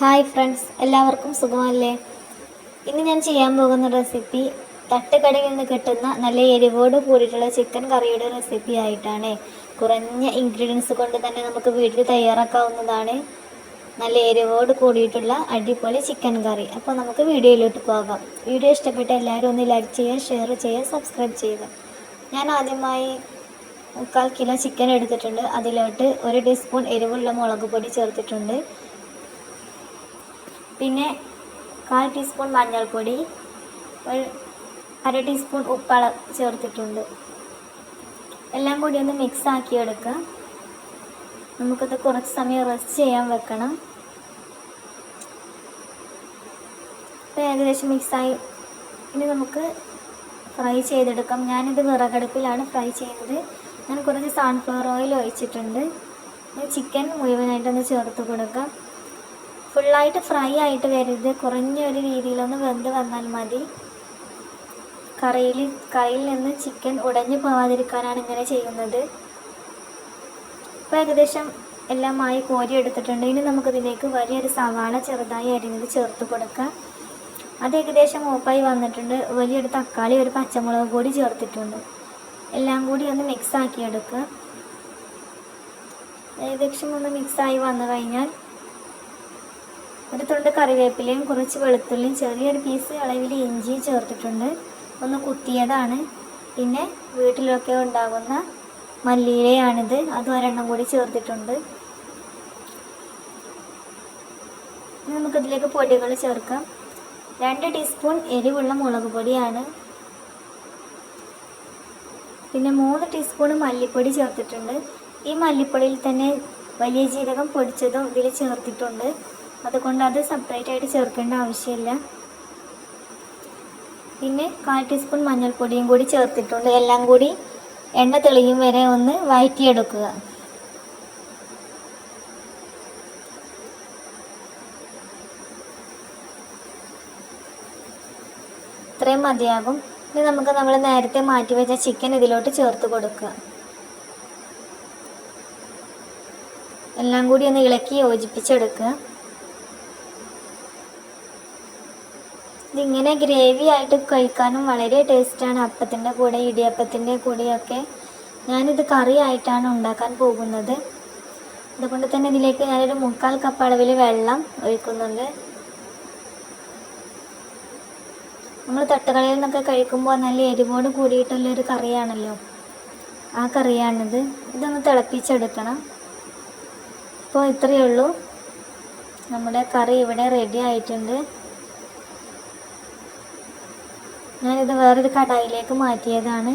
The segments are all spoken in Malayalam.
ഹായ് ഫ്രണ്ട്സ് എല്ലാവർക്കും സുഖമല്ലേ? ഇന്ന് ഞാൻ ചെയ്യാൻ പോകുന്ന റെസിപ്പി തട്ടുകടയിൽ നിന്ന് കിട്ടുന്ന നല്ല എരിവോട് കൂടിയിട്ടുള്ള ചിക്കൻ കറിയുടെ റെസിപ്പി ആയിട്ടാണ്. കുറഞ്ഞ ഇൻഗ്രീഡിയൻസ് കൊണ്ട് തന്നെ നമുക്ക് വീട്ടിൽ തയ്യാറാക്കാവുന്നതാണ്. നല്ല എരിവോട് കൂടിയിട്ടുള്ള അടിപൊളി ചിക്കൻ കറി. അപ്പോൾ നമുക്ക് വീഡിയോയിലോട്ട് പോകാം. വീഡിയോ ഇഷ്ടപ്പെട്ട എല്ലാവരും ഒന്ന് ലൈക്ക് ചെയ്യുക ഷെയർ ചെയ്യുക സബ്സ്ക്രൈബ് ചെയ്യുക. ഞാൻ ആദ്യമായി മുക്കാൽ കിലോ ചിക്കൻ എടുത്തിട്ടുണ്ട്. അതിലോട്ട് ഒരു ടീസ്പൂൺ എരിവുള്ള മുളക് പൊടി ചേർത്തിട്ടുണ്ട്. പിന്നെ കാൽ ടീസ്പൂൺ മഞ്ഞൾപ്പൊടി ഒരു അര ടീസ്പൂൺ ഉപ്പള ചേർത്തിട്ടുണ്ട്. എല്ലാം കൂടി ഒന്ന് മിക്സ് ആക്കി എടുക്കുക നമുക്കത് കുറച്ച് സമയം റെസ്റ്റ് ചെയ്യാൻ വെക്കണം. ഇപ്പോൾ ഏകദേശം മിക്സായി ഇനി നമുക്ക് ഫ്രൈ ചെയ്തെടുക്കാം. ഞാനിത് വിറകടുപ്പിലാണ് ഫ്രൈ ചെയ്യുന്നത്. ഞാൻ കുറച്ച് സൺഫ്ലവർ ഓയിൽ ഒഴിച്ചിട്ടുണ്ട്. ചിക്കൻ മുഴുവനായിട്ടൊന്ന് ചേർത്ത് കൊടുക്കാം. ഫുള്ളായിട്ട് ഫ്രൈ ആയിട്ട് വരരുത്. കുറഞ്ഞ ഒരു രീതിയിലൊന്ന് വെന്ത് വന്നാൽ മതി. കറിയിൽ കറിയിൽ നിന്ന് ചിക്കൻ ഉടഞ്ഞു പോവാതിരിക്കാനാണ് ഇങ്ങനെ ചെയ്യുന്നത്. ഇപ്പോൾ ഏകദേശം എല്ലാമായി കോരി എടുത്തിട്ടുണ്ട്. ഇനി നമുക്കിതിലേക്ക് വലിയൊരു സവാള ചെറുതായി അരിഞ്ഞത് ചേർത്ത് കൊടുക്കാം. അത് ഏകദേശം ഓപ്പായി വന്നിട്ടുണ്ട്. വലിയൊരു തക്കാളി ഒരു പച്ചമുളക് കൂടി ചേർത്തിട്ടുണ്ട്. എല്ലാം കൂടി ഒന്ന് മിക്സ് ആക്കി എടുക്കുക. ഏകദേശം ഒന്ന് മിക്സായി വന്നു കഴിഞ്ഞാൽ ഒരു തുണ്ട് കറിവേപ്പിലയും കുറച്ച് വെളുത്തുള്ളിയും ചെറിയൊരു പീസ് അളവിൽ ഇഞ്ചി ചേർത്തിട്ടുണ്ട്. ഒന്ന് കുത്തിയതാണ്. പിന്നെ വീട്ടിലൊക്കെ ഉണ്ടാകുന്ന മല്ലിയിലയാണിത്. അത് ഒരെണ്ണം കൂടി ചേർത്തിട്ടുണ്ട്. നമുക്കിതിലേക്ക് പൊടികൾ ചേർക്കാം. രണ്ട് ടീസ്പൂൺ എരിവുള്ള മുളക് പൊടിയാണ്. പിന്നെ മൂന്ന് ടീസ്പൂൺ മല്ലിപ്പൊടി ചേർത്തിട്ടുണ്ട്. ഈ മല്ലിപ്പൊടിയിൽ തന്നെ വലിയ ജീരകം പൊടിച്ചതും ഇതിൽ ചേർത്തിട്ടുണ്ട്. അതുകൊണ്ട് അത് സെപ്പറേറ്റ് ആയിട്ട് ചേർക്കേണ്ട ആവശ്യമില്ല. പിന്നെ കാൽ ടീസ്പൂൺ മഞ്ഞൾപ്പൊടിയും കൂടി ചേർത്തിട്ടുണ്ട്. എല്ലാം കൂടി എണ്ണ തെളിയും വരെ ഒന്ന് വഴറ്റിയെടുക്കുക ഇത്രയും മതിയാകും. ഇനി നമുക്ക് നമ്മൾ നേരത്തെ മാറ്റി വെച്ച ചിക്കൻ ഇതിലോട്ട് ചേർത്ത് കൊടുക്കുക. എല്ലാം കൂടി ഒന്ന് ഇളക്കി യോജിപ്പിച്ചെടുക്കുക. ഇതിങ്ങനെ ഗ്രേവി ആയിട്ട് കഴിക്കാനും വളരെ ടേസ്റ്റാണ് അപ്പത്തിന്റെ കൂടെ ഇടിയപ്പത്തിന്റെ കൂടെയൊക്കെ ഞാനിത് കറി ആയിട്ടാണ് ഉണ്ടാക്കാൻ പോകുന്നത്. അതുകൊണ്ട് തന്നെ ഇതിലേക്ക് ഞാനൊരു മുക്കാൽ കപ്പ് അളവിൽ വെള്ളം ഒഴിക്കുന്നുണ്ട്. നമ്മൾ തട്ടുകടയിൽ നിന്നൊക്കെ കഴിക്കുമ്പോൾ നല്ല എരിവോട് കൂടിയിട്ടുള്ളൊരു കറിയാണല്ലോ. ആ കറിയാണിത്. ഇതൊന്ന് തിളപ്പിച്ചെടുക്കണം. ഇപ്പോൾ ഇത്രയേ ഉള്ളൂ. നമ്മുടെ കറി ഇവിടെ റെഡി ആയിട്ടുണ്ട്. ഞാനിത് വേറൊരു കടായിലേക്ക് മാറ്റിയതാണ്.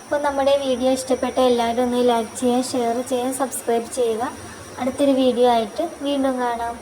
അപ്പോൾ നമ്മുടെ വീഡിയോ ഇഷ്ടപ്പെട്ട എല്ലാവരും ഒന്ന് ലൈക്ക് ചെയ്യുക ഷെയർ ചെയ്യുക സബ്സ്ക്രൈബ് ചെയ്യുക. അടുത്തൊരു വീഡിയോ ആയിട്ട് വീണ്ടും കാണാം.